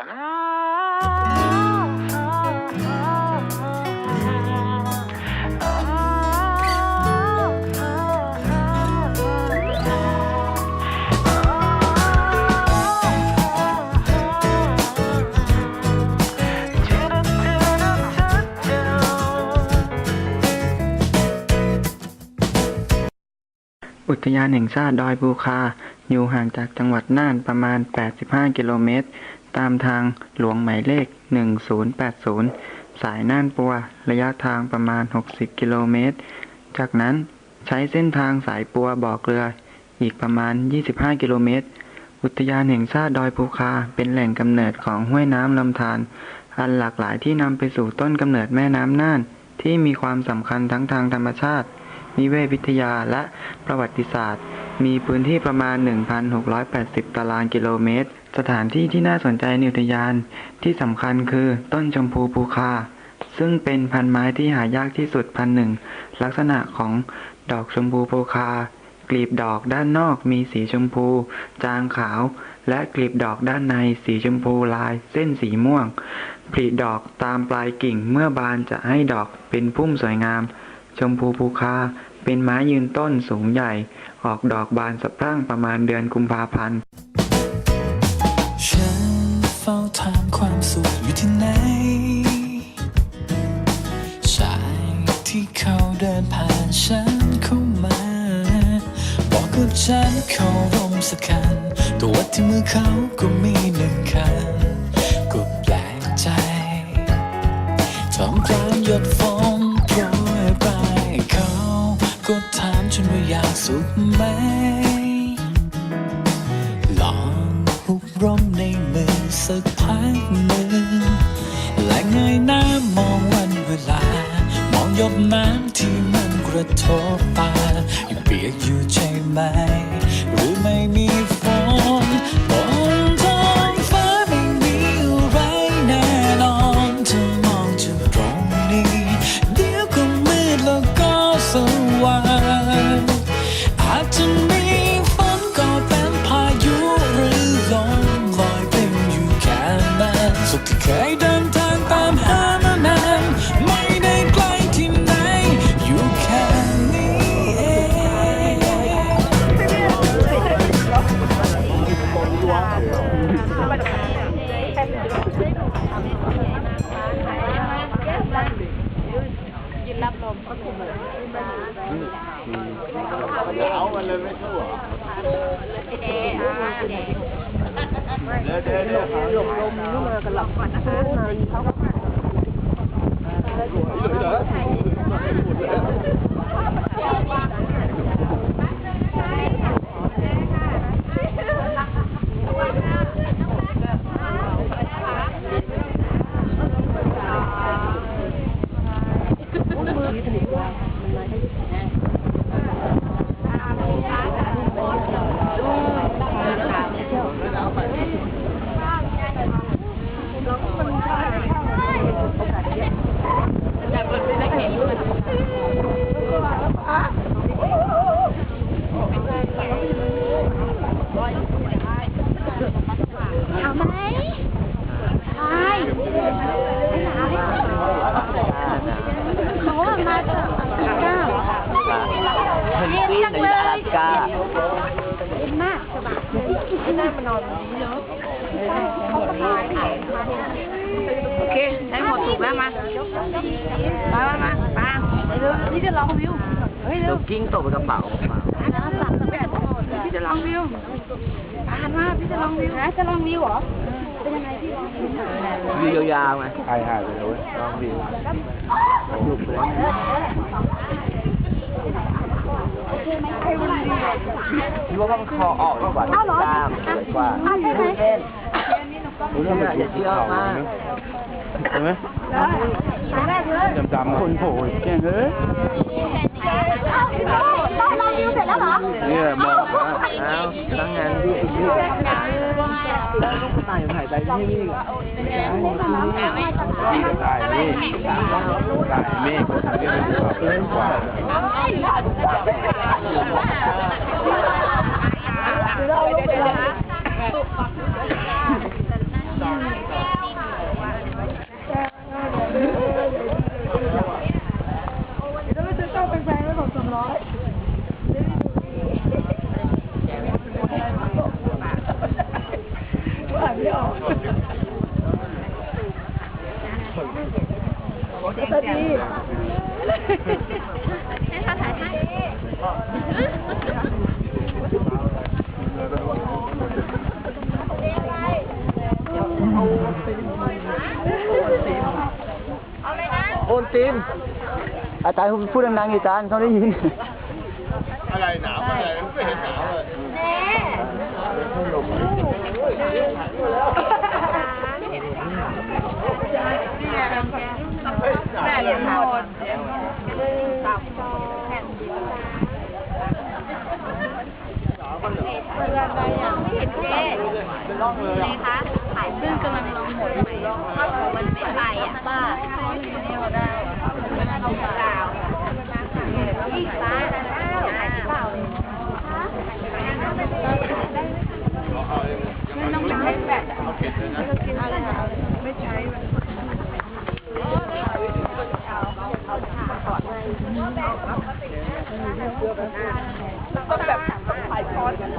อุทยานแห่งชาติดอยภูคา อยู่ห่างจากจังหวัดน่านประมาณ 85 กิโลเมตร ตามทางหลวงหมายเลข 1080 สายน่านปัว ระยะทางประมาณ 60 กิโลเมตร จากนั้นใช้เส้นทางสายปัวบ่อเกลือ อีกประมาณ 25 กิโลเมตร อุทยานแห่งชาติดอยภูคาเป็นแหล่งกำเนิดของห้วยน้ำลำธาร อันหลากหลายที่นำไปสู่ต้นกำเนิดแม่น้ำน่าน ที่มีความสำคัญทั้งทางธรรมชาตินิเวศวิทยาและประวัติศาสตร์ มีพื้นที่ประมาณ 1,680 ตารางกิโลเมตร สถานที่ที่น่าสนใจในอุทยาน ที่สำคัญคือต้นชมพูภูคา ซึ่งเป็นพันไม้ที่หายากที่สุดพันหนึ่ง ลักษณะของดอกชมพูภูคา กลีบดอกด้านนอกมีสีชมพู จางขาว และกลีบดอกด้านในสีชมพูลาย เส้นสีม่วง ผลิดอกตามปลายกิ่งเมื่อบานจะให้ดอกเป็นพุ่มสวยงาม ชมพูภูคา เป็นไม้ยืนต้นสูงใหญ่ ออกดอกบานสะพรั่งประมาณเดือนกุมภาพันธ์ ฉันเฝ้าถามความสุขอยู่ที่ไหน ชายที่เขาเดินผ่านฉันเข้ามา บอกกับฉันเขาร่มสักคัน ตัวที่มือเขาก็มีหนึ่งคัน ก็แปลกใจทำกลางหยดฝน ยดน้ำที่มันกระทบตายังเปียกอยู่ใช่ไหม หรือไม่มีฝนบนท้องฟ้าไม่มีอะไรแน่นอนเธอมองจากตรงนี้ เดี๋ยวก็มืดแล้วก็สว่างอาจจะ เอามันเลยไม่สู้เหรอเดี๋ยวเดี๋ยวเดี๋ยวหลบลมนี่มากันหลับก่อนนะคะเขาก็ เพนกวินในอลจ้าเย็นมากสบายที่นี่มานอนนี้เนาะโอเคให้หมดถูกแล้วมาไปมามาไปเร็วนี่จะลองวิวเฮ้ยเร็วกิ้งตกไปกระเป๋าพี่จะลองวิวผ่านมาพี่จะลองวิวนะจะลองวิวเหรอ เป็นยังไงพี่ลองวิววิวยาวๆไงหายหายไปเลยเว้ยลองวิวหยุดเลยคิดว่ามันคอออกดีกว่าอ้าวเหรอกล้ามสวยกว่าอ้าวใช่ไหม เล่นรู้เนี่ยอย่าเชื่อมากเห็นไหมครั้งแรกเลยดำๆคนโผล่แกงเฮ้ย ต้องลองวิวเสร็จแล้วเหรอ เนี่ยมองมา เอาตั้งงานที่ที่แล้วลูกตายหายไปที่นี่อะ ถ่ายนี่ถ่ายเมฆถ่ายเมฆเกินกว่า เให้เขาถ่ายให้โอนตีนอาจารย์พูดดังๆอาจารย์เขาได้ยิน อะไรหนาวอะไรไม่เห็นหนาวเลยแม่เลยหมดเพื่อนได้ยังเห็นเจ๊ไหนคะถ่ายเพื่อนกำลังลงหมดใหม่มันเป็นไรอะป้าเขาได้เขาดาวอีกป้าอ้าวถ่ายเปล่าเลยไม่ต้องใช้แบต เอาเก็บเลยนะ ไม่ใช้ ต้องแบบถ่ายคอนกัน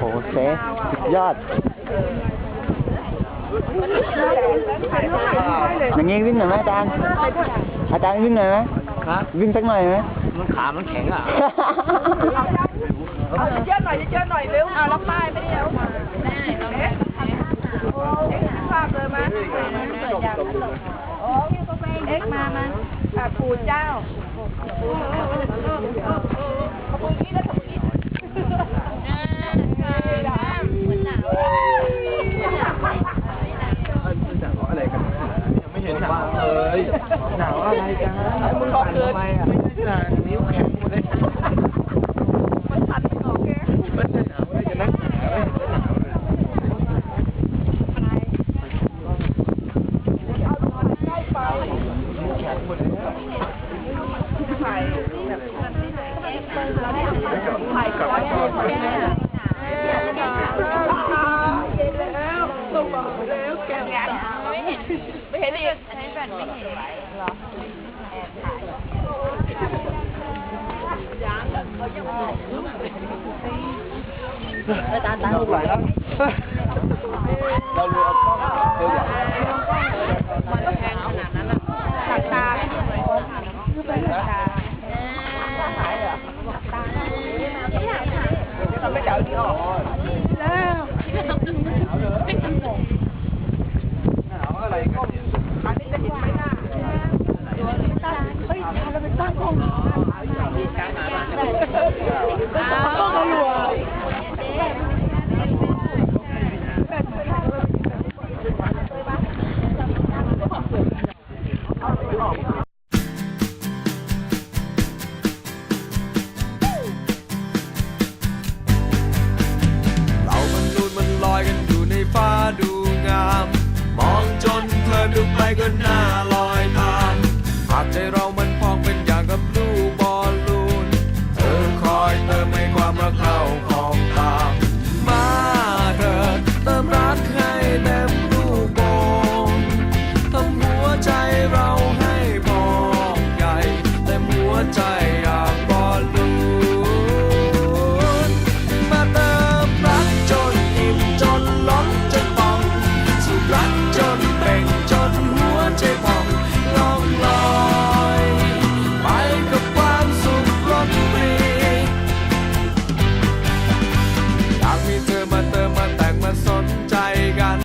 โอ้ โหเซสุดยอด อย่างงี้วิ่งหน่อยไหมอาจารย์ อาจารย์วิ่งหน่อยไหมครับ วิ่งสักหน่อยไหม มันขามันแข็งอะ เอาเยอะหน่อยเยอะหน่อยเร็วเอาแล้วป้ายไม่ได้เอามาแม่เราแม่เอ็กซ์ภาพเลยมาเอ็กซ์มามาปู่เจ้าขอบคุณพี่นะขอบคุณพี่เหมือนหนาว อะไรกันยังไม่เห็นหนาวเลยหนาวอะไรกัน มึงบอกเกิน ทำไมอะไม่ใช่หนาวนิ้วแข็งหมดเลย มันสั่นไม่ออกแก ไม่ใช่หนาวเลยจะนั่งหนาวเลยหนาวเลยแข็งหมดเลย ถ่ายแบบถ่ายก่อนแม่เย็นแล้วต้องบอกแล้วแกไม่เห็น ไม่เห็นอีกใช้แบตไม่เห็นหรออาจารย์ตามลูกไหลแล้วเรารวมเดี๋ยวอย่าง ลอ